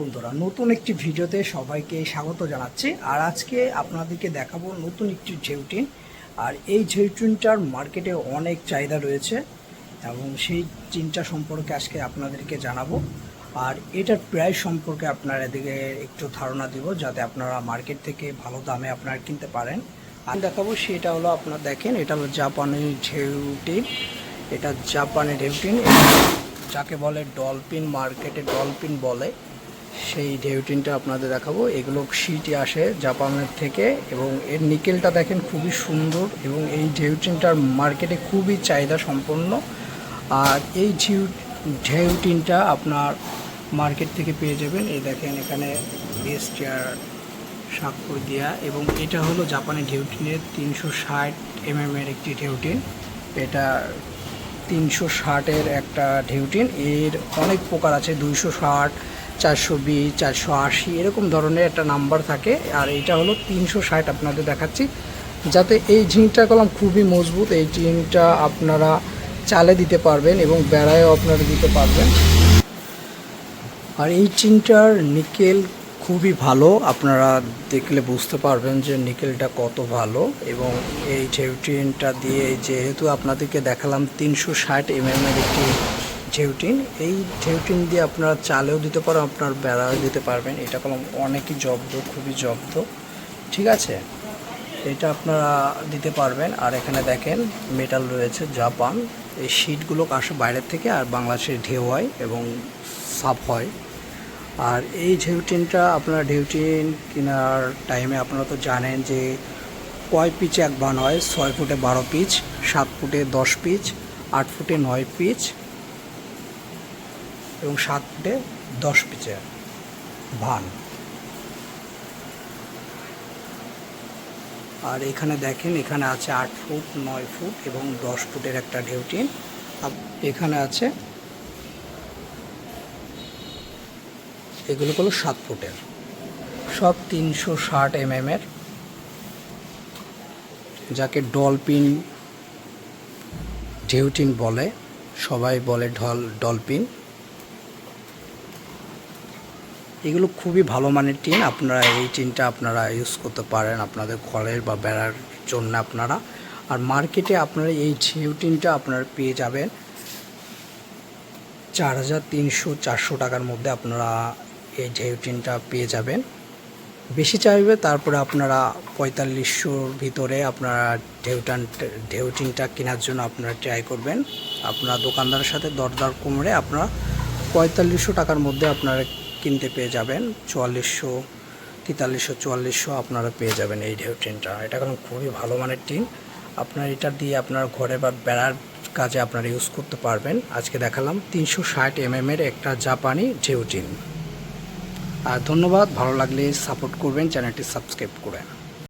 বন্ধুরা, নতুন একটি ভিডিওতে সবাইকে স্বাগত জানাচ্ছি। আর আজকে আপনাদেরকে দেখাবো নতুন একটি ঝেউটিন আর এই ঝেউটিনটার মার্কেটে অনেক চাহিদা রয়েছে এবং সেই চিনটা সম্পর্কে আজকে আপনাদেরকে জানাব। আর এটার প্রাইস সম্পর্কে আপনারা এদিকে একটু ধারণা দিব, যাতে আপনারা মার্কেট থেকে ভালো দামে আপনারা কিনতে পারেন। আমি দেখাবো, সেটা হলো আপনার, দেখেন, এটা হলো জাপানি ঝেউটিন। এটা জাপানি ঢেউটিন যাকে বলে ডলফিন মার্কেটে ডলফিন বলে। সেই ঢেউটিনটা আপনাদের দেখাবো। এগুলো সিটি আসে জাপানের থেকে এবং এর নিকেলটা দেখেন খুবই সুন্দর এবং এই ঢেউটিনটার মার্কেটে খুবই চাহিদা সম্পন্ন। আর এই ঝিউ ঢেউটিনটা আপনার মার্কেট থেকে পেয়ে যাবেন। এই দেখেন এখানে চেয়ার স্বাক্ষর দেওয়া এবং এটা হলো জাপানি ঢেউটিনের তিনশো ষাট এমএম এর একটি ঢেউটিন এটা তিনশো ষাটের একটা ঢেউটিন এর অনেক প্রকার আছে, দুইশো ষাট চারশো বিশ চারশো আশি, এরকম ধরনের একটা নাম্বার থাকে। আর এটা হলো তিনশো ষাট আপনাদের দেখাচ্ছি। যাতে এই ঝিংটা কলম খুবই মজবুত, এই ঝিংটা আপনারা চালে দিতে পারবেন এবং বেড়ায়ও আপনারা দিতে পারবেন। আর এই চিনটার নিকেল খুবই ভালো, আপনারা দেখলে বুঝতে পারবেন যে নিকেলটা কত ভালো। এবং এই ঝেউটিনটা দিয়ে যেহেতু আপনাদেরকে দেখালাম তিনশো ষাট এমএম এর একটি ঝেউটিন এই ঝেউটিন দিয়ে আপনারা চালেও দিতে পারেন আপনার বেড়াও দিতে পারবেন। এটা কলম অনেকই জব্দ, খুবই জব্দ। ঠিক আছে? এটা আপনারা দিতে পারবেন। আর এখানে দেখেন মেটাল রয়েছে, জাপান। এই শিটগুলো আসে বাইরের থেকে, আর বাংলাদেশের ঢেউ হয় এবং সাফ হয়। আর এই ঢেউটিনটা আপনারা ঢেউটিন কেনার টাইমে আপনারা তো জানেন যে কয় পিচ এক বান হয়? ছয় ফুটে বারো পিচ সাত ফুটে দশ পিচ আট ফুটে নয় পিচ এবং সাত ফুটে দশ পিচের ভান। আর এখানে দেখেন, এখানে আছে আট ফুট, নয় ফুট এবং দশ ফুটের একটা ঢেউটিন এখানে আছে, এগুলো হলো সাত ফুটের। সব তিনশো ষাট এমএম এর, যাকে ডলফিন ঢেউটিন বলে, সবাই বলে ঢল, ডলফিন। এগুলো খুবই ভালো মানের টিন। আপনারা এই টিনটা আপনারা ইউজ করতে পারেন আপনাদের ঘরের বা বেড়ার জন্য আপনারা। আর মার্কেটে আপনারা এই ঝিউ টিনটা আপনারা পেয়ে যাবেন। চার হাজার তিনশো চারশো টাকার মধ্যে আপনারা এই ঝিউ টিনটা পেয়ে যাবেন। বেশি চাইবে তারপরে আপনারা পঁয়তাল্লিশশোর ভিতরে আপনারা ঢেউটান ঢেউটিনটা কেনার জন্য আপনারা ট্রাই করবেন। আপনারা দোকানদারের সাথে দরদার কমরে আপনারা পঁয়তাল্লিশশো টাকার মধ্যে আপনারা কিনতে পেয়ে যাবেন। চুয়াল্লিশশো, তেতাল্লিশশো, চুয়াল্লিশশো আপনারা পেয়ে যাবেন এই ঢেউ টিনটা এটা কোনো খুবই ভালো মানের টিন। আপনার এটা দিয়ে আপনার ঘরে বা বেড়ার কাজে আপনারা ইউজ করতে পারবেন। আজকে দেখালাম তিনশো ষাট এমএম এর একটা জাপানি ঢেউ টিন। আর ধন্যবাদ, ভালো লাগলে সাপোর্ট করবেন, চ্যানেলটি সাবস্ক্রাইব করে।